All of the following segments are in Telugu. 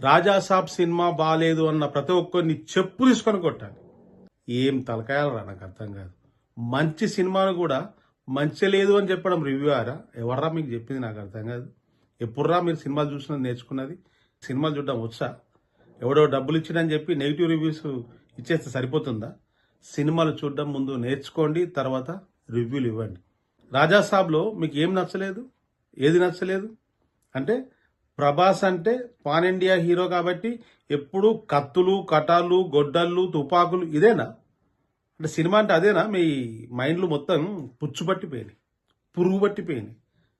రాజాసాబ్ సినిమా బాగాలేదు అన్న ప్రతి ఒక్కరిని చెప్పు తీసుకొని కొట్టాలి. ఏం తలకాయాలు రా నాకు అర్థం కాదు. మంచి సినిమాను కూడా మంచి లేదు అని చెప్పడం రివ్యూ ఆరా? ఎవర్రా మీకు చెప్పింది నాకు అర్థం కాదు. ఎప్పుడురా మీరు సినిమాలు చూసినది నేర్చుకున్నది? సినిమాలు చూడడం వచ్చా? ఎవడో డబ్బులు ఇచ్చినని చెప్పి నెగిటివ్ రివ్యూస్ ఇచ్చేస్తే సరిపోతుందా? సినిమాలు చూడడం ముందు నేర్చుకోండి తర్వాత రివ్యూలు ఇవ్వండి. రాజాసాబ్లో మీకు ఏం నచ్చలేదు? ఏది నచ్చలేదు? అంటే ప్రభాస్ అంటే పాన్ ఇండియా హీరో కాబట్టి ఎప్పుడు కత్తులు కటాలు గొడ్డళ్ళు తుపాకులు ఇదేనా? అంటే సినిమా అంటే అదేనా? మీ మైండ్లు మొత్తం పుచ్చు పట్టిపోయినాయి పురుగు పట్టిపోయినాయి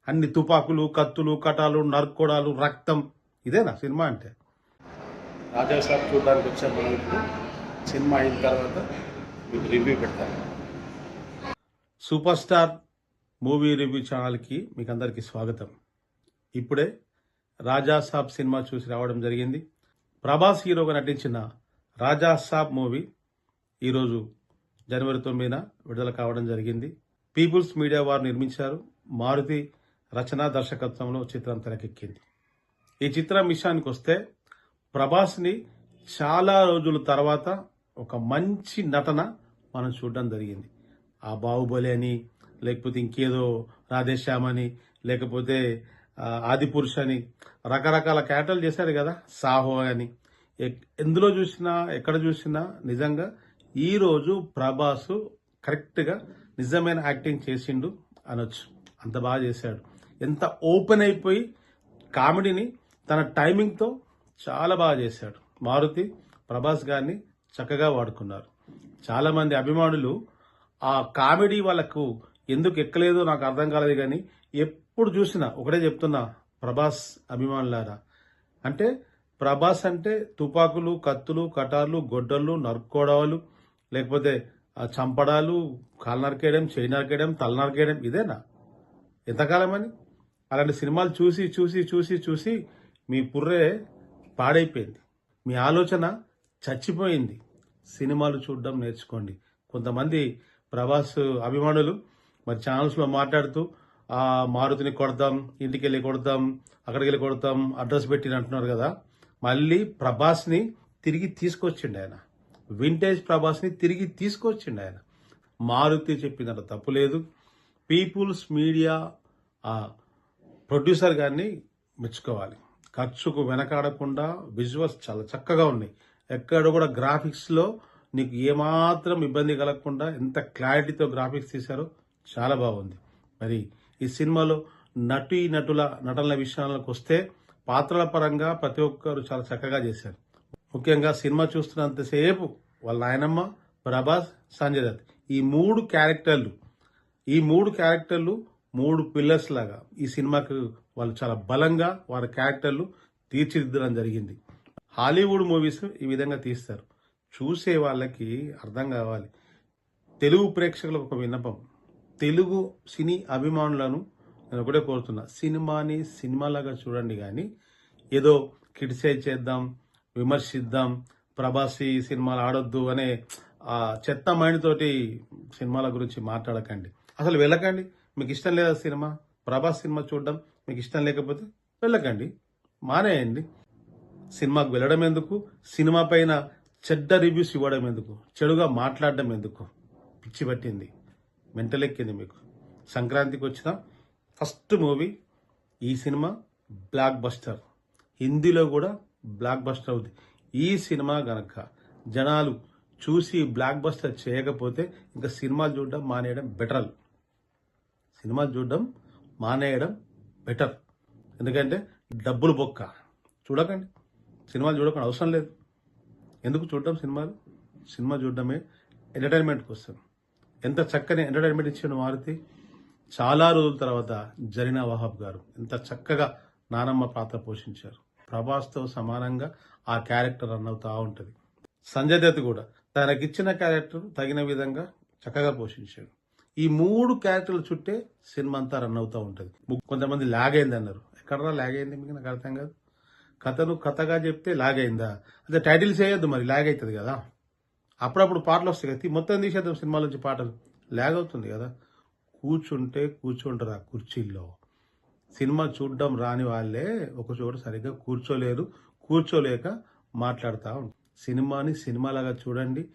అన్ని తుపాకులు కత్తులు కటాలు నరుక్కోడాలు రక్తం ఇదేనా సినిమా అంటే? రాజాసాబ్ చూడడానికి వచ్చాం మనం ఇప్పుడు సినిమా అయిన తర్వాత మీకు రివ్యూ పెడతాను. సూపర్ స్టార్ మూవీ రివ్యూ ఛానల్కి మీకు అందరికీ స్వాగతం. ఇప్పుడే రాజా సాబ్ సినిమా చూసి రావడం జరిగింది. ప్రభాస్ హీరోగా నటించిన రాజా సాబ్ మూవీ ఈరోజు జనవరి తొమ్మిదిన విడుదల కావడం జరిగింది. పీపుల్స్ మీడియా వారు నిర్మించారు. మారుతి రచనా దర్శకత్వంలో చిత్రం తెరకెక్కింది. ఈ చిత్రం విషయానికి వస్తే ప్రభాస్ని చాలా రోజుల తర్వాత ఒక మంచి నటన మనం చూడడం జరిగింది. ఆ బాహుబలి అని లేకపోతే ఇంకేదో రాధేశ్యామ్ అని లేకపోతే ఆదిపురుష్ అని రకరకాల క్యారెక్టర్లు చేశారు కదా సాహో అని. ఎందులో చూసినా ఎక్కడ చూసినా నిజంగా ఈ రోజు ప్రభాస్ కరెక్ట్గా నిజమైన యాక్టింగ్ చేసిండు అనొచ్చు. అంత బాగా చేశాడు. ఎంత ఓపెన్ అయిపోయి కామెడీని తన టైమింగ్తో చాలా బాగా చేశాడు. మారుతి ప్రభాస్ గారిని చక్కగా వాడుకున్నారు. చాలామంది అభిమానులు ఆ కామెడీ వాళ్ళకు ఎందుకు ఎక్కలేదో నాకు అర్థం కాలేదు కానీ ఎప్పుడు చూసినా ఒకటే చెప్తున్నా ప్రభాస్ అభిమానులారా. అంటే ప్రభాస్ అంటే తుపాకులు కత్తులు కటార్లు గొడ్డళ్ళు నరుక్కోవడాలు లేకపోతే చంపడాలు కాలు నరికేయడం చేయి నరికేయడం తల నరికేయడం ఇదేనా? ఎంతకాలమని అలాంటి సినిమాలు చూసి చూసి చూసి చూసి మీ పుర్రే పాడైపోయింది. మీ ఆలోచన చచ్చిపోయింది. సినిమాలు చూడడం నేర్చుకోండి. కొంతమంది ప్రభాస్ అభిమానులు మరి ఛానల్స్లో మాట్లాడుతూ మారుతిని కొడదాం ఇంటికి వెళ్ళి కొడతాం అక్కడికి వెళ్ళి కొడతాం అడ్రస్ పెట్టి అంటున్నారు కదా. మళ్ళీ ప్రభాస్ని తిరిగి తీసుకొచ్చిండు ఆయన. వింటేజ్ ప్రభాస్ని తిరిగి తీసుకొచ్చిండు ఆయన. మారుతి చెప్పిందంట తప్పు లేదు. పీపుల్స్ మీడియా ఆ ప్రొడ్యూసర్ గారిని మెచ్చుకోవాలి. ఖర్చుకు వెనకాడకుండా విజువల్స్ చాలా చక్కగా ఉన్నాయి. ఎక్కడ కూడా గ్రాఫిక్స్లో నీకు ఏమాత్రం ఇబ్బంది కలగకుండా ఎంత క్లారిటీతో గ్రాఫిక్స్ తీశారో చాలా బాగుంది. మరి ఈ సినిమాలో నటీ నటుల నటనల విషయాలకు వస్తే పాత్రల పరంగా ప్రతి ఒక్కరు చాలా చక్కగా చేశారు. ముఖ్యంగా సినిమా చూస్తున్నంతసేపు వాళ్ళ నాయనమ్మ ప్రభాస్ సంజయ్ దత్. ఈ మూడు క్యారెక్టర్లు ఈ మూడు క్యారెక్టర్లు మూడు పిల్లర్స్ లాగా ఈ సినిమాకు వాళ్ళు చాలా బలంగా వారి క్యారెక్టర్లు తీర్చిదిద్దడం జరిగింది. హాలీవుడ్ మూవీస్ ఈ విధంగా తీస్తారు. చూసే వాళ్ళకి అర్థం కావాలి. తెలుగు ప్రేక్షకులకు ఒక విన్నపం. తెలుగు సినీ అభిమానులను నేను ఒకటే కోరుతున్నా. సినిమాని సినిమాలాగా చూడండి కానీ ఏదో క్రిటిసైజ్ చేద్దాం విమర్శిద్దాం ప్రభాస్ ఈ సినిమాలు ఆడొద్దు అనే ఆ చెత్త మైండ్ తోటి సినిమాల గురించి మాట్లాడకండి. అసలు వెళ్ళకండి. మీకు ఇష్టం లేదా సినిమా? ప్రభాస్ సినిమా చూడడం మీకు ఇష్టం లేకపోతే వెళ్ళకండి. మానేయండి. సినిమాకు వెళ్ళడం ఎందుకు? సినిమా పైన చెడ్డ రివ్యూస్ ఇవ్వడం ఎందుకు? చెడుగా మాట్లాడడం ఎందుకు? పిచ్చి పట్టింది. మెంటలెక్కింది మీకు. సంక్రాంతికి వచ్చిన ఫస్ట్ మూవీ ఈ సినిమా బ్లాక్ బస్టర్ హిందీలో కూడా బ్లాక్ బస్టర్ అవుతుంది ఈ సినిమా గనక జనాలు చూసి బ్లాక్ బస్టర్ చేయకపోతే ఇంకా సినిమాలు చూడడం మానేయడం బెటర్. సినిమాలు చూడడం మానేయడం బెటర్. ఎందుకంటే డబ్బులు బొక్క. చూడకండి. సినిమాలు చూడకండి అవసరం లేదు. ఎందుకు చూడడం సినిమాలు? సినిమా చూడడమే ఎంటర్టైన్మెంట్ కోసం. ఎంత చక్కని ఎంటర్టైన్మెంట్ ఇచ్చిన మారుతి? చాలా రోజుల తర్వాత జరీనా వహాబ్ గారు ఎంత చక్కగా నానమ్మ పాత్ర పోషించారు. ప్రభాస్తో సమానంగా ఆ క్యారెక్టర్ రన్ అవుతా ఉంటుంది. సంజయ్ దత్ కూడా తనకిచ్చిన క్యారెక్టర్ తగిన విధంగా చక్కగా పోషించాడు. ఈ మూడు క్యారెక్టర్ల చుట్టే సినిమా అంతా రన్ అవుతూ ఉంటుంది. కొంతమంది లాగ్ అయింది అన్నారు. ఎక్కడరా లాగ్ అయింది మీకు నాకు అర్థం కాదు. కథను కథగా చెప్తే లాగ్ అయిందా? అదే టైటిల్స్ వేయొద్దు మరి లాగ్ అవుతుంది కదా. అప్పుడప్పుడు పాటలు వస్తాయి కదా. మొత్తం తీసేద్దాం సినిమాల నుంచి పాటలు. లాగ్ అవుతుంది కదా. కూర్చుంటే కూర్చుంటారు ఆ కుర్చీల్లో. సినిమా చూడడం రాని వాళ్ళే ఒక చోట సరిగ్గా కూర్చోలేరు. కూర్చోలేక మాట్లాడుతూ ఉంటారు సినిమాని సినిమాలాగా చూడండి.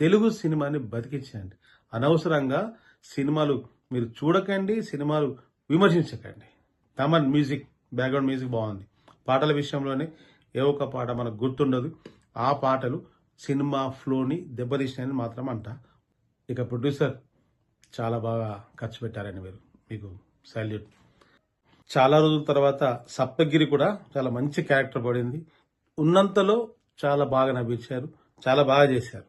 తెలుగు సినిమాని బతికించండి. అనవసరంగా సినిమాలు మీరు చూడకండి సినిమాలు విమర్శించకండి. తమన్ మ్యూజిక్ బ్యాక్గ్రౌండ్ మ్యూజిక్ బాగుంది. పాటల విషయంలోనే ఏ ఒక్క పాట మనకు గుర్తుండదు. ఆ పాటలు సినిమా ఫ్లోని దెబ్బతీసినాయని మాత్రం అంట ఇక ప్రొడ్యూసర్ చాలా బాగా ఖర్చు పెట్టారని మీరు మీకు సాల్యూట్ చాలా రోజుల తర్వాత సప్తగిరి కూడా చాలా మంచి క్యారెక్టర్ పడింది. ఉన్నంతలో చాలా బాగా నవ్వించారు చాలా బాగా చేశారు.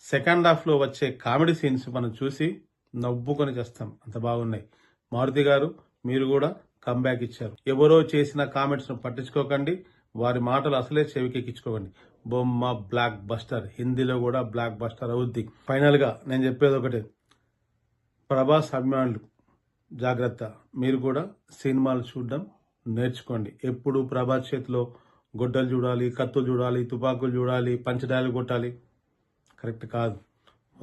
సెకండ్ హాఫ్లో వచ్చే కామెడీ సీన్స్ మనం చూసి నవ్వుకొని చేస్తాం. అంత బాగున్నాయి. మారుతి గారు మీరు కూడా కంబ్యాక్ ఇచ్చారు. ఎవరో చేసిన కామెంట్స్ను పట్టించుకోకండి. వారి మాటలు అసలే చెవికెక్కించుకోకండి. బొమ్మ బ్లాక్ బస్టర్ హిందీలో కూడా బ్లాక్ బస్టర్ అవుద్ది. ఫైనల్గా నేను చెప్పేది ఒకటే. ప్రభాస్ అభిమానులు జాగ్రత్త. మీరు కూడా సినిమాలు చూడడం నేర్చుకోండి. ఎప్పుడు ప్రభాస్ చేతిలో గొడ్డలు చూడాలి కత్తులు చూడాలి తుపాకులు చూడాలి పంచడాలు కొట్టాలి. కరెక్ట్ కాదు.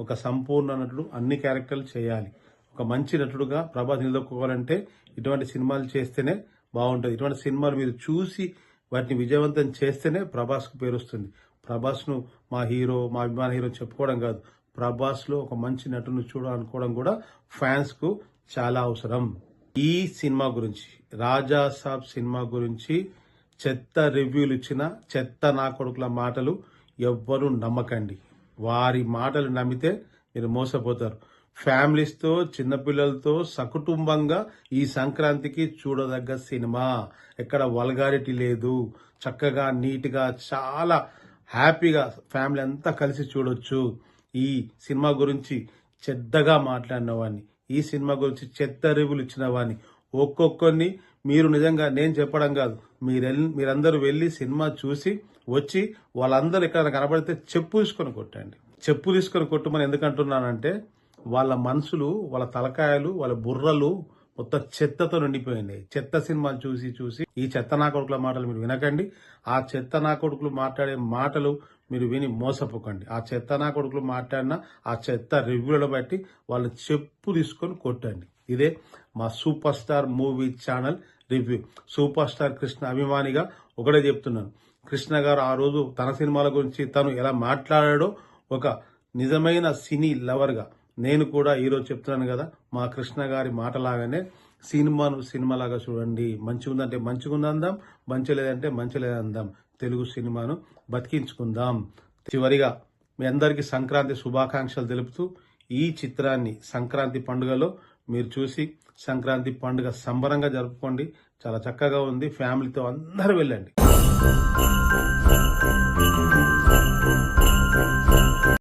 ఒక సంపూర్ణ నటుడు అన్ని క్యారెక్టర్లు చేయాలి. ఒక మంచి నటుడుగా ప్రభాస్ నిలదొక్కోవాలంటే ఇటువంటి సినిమాలు చేస్తేనే బాగుంటుంది. ఇటువంటి సినిమాలు మీరు చూసి వాటిని విజయవంతం చేస్తేనే ప్రభాస్కు పేరు వస్తుంది ప్రభాస్ను మా హీరో మా అభిమాన హీరో చెప్పుకోవడం కాదు. ప్రభాస్లో ఒక మంచి నటును చూడాలనుకోవడం కూడా ఫ్యాన్స్కు చాలా అవసరం. ఈ సినిమా గురించి రాజా సాబ్ సినిమా గురించి చెత్త రివ్యూలు ఇచ్చిన చెత్త నా కొడుకుల మాటలు ఎవ్వరూ నమ్మకండి. వారి మాటలు నమ్మితే మీరు మోసపోతారు. ఫ్యామిలీస్తో చిన్నపిల్లలతో సకుటుంబంగా ఈ సంక్రాంతికి చూడదగ్గ సినిమా. ఎక్కడ వల్గారిటీ లేదు. చక్కగా నీట్గా చాలా హ్యాపీగా ఫ్యామిలీ అంతా కలిసి చూడొచ్చు. ఈ సినిమా గురించి చెద్దగా మాట్లాడిన వాడిని ఈ సినిమా గురించి చెత్త రివ్యూలు ఇచ్చిన వాడిని ఒక్కొక్కరిని మీరు నిజంగా నేను చెప్పడం కాదు. మీరు మీరందరూ వెళ్ళి సినిమా చూసి వచ్చి వాళ్ళందరూ ఇక్కడ కనబడితే చెప్పు తీసుకొని కొట్టండి. చెప్పు తీసుకొని కొట్టమని ఎందుకంటున్నానంటే వాళ్ళ మనసులు వాళ్ళ తలకాయలు వాళ్ళ బుర్రలు మొత్తం చెత్తతో నిండిపోయింది చెత్త సినిమాలు చూసి చూసి ఈ చెత్త నా కొడుకుల మాటలు మీరు వినకండి. ఆ చెత్త నా కొడుకులు మాట్లాడే మాటలు మీరు విని మోసపోకండి. ఆ చెత్త నా కొడుకులు మాట్లాడిన ఆ చెత్త రివ్యూలను బట్టి వాళ్ళు చెప్పు తీసుకొని కొట్టండి. ఇదే మా super star movie channel review. Super star Krishna అభిమానిగా ఒకటే చెప్తున్నాను. కృష్ణ గారు ఆ రోజు తన సినిమాల గురించి తను ఎలా మాట్లాడాడో ఒక నిజమైన సినీ లవర్గా నేను కూడా ఈరోజు చెప్తున్నాను కదా మా కృష్ణ గారి మాటలాగానే సినిమాను సినిమాలాగా చూడండి. మంచిగా ఉందంటే మంచిగా ఉందందాం మంచి లేదంటే మంచి లేదందాం తెలుగు సినిమాను బతికించుకుందాం. చివరిగా మీ అందరికీ సంక్రాంతి శుభాకాంక్షలు తెలుపుతూ ఈ చిత్రాన్ని సంక్రాంతి పండుగలో మీరు చూసి సంక్రాంతి పండుగ సంబరంగా జరుపుకోండి. చాలా చక్కగా ఉంది. ఫ్యామిలీతో అందరూ వెళ్ళండి.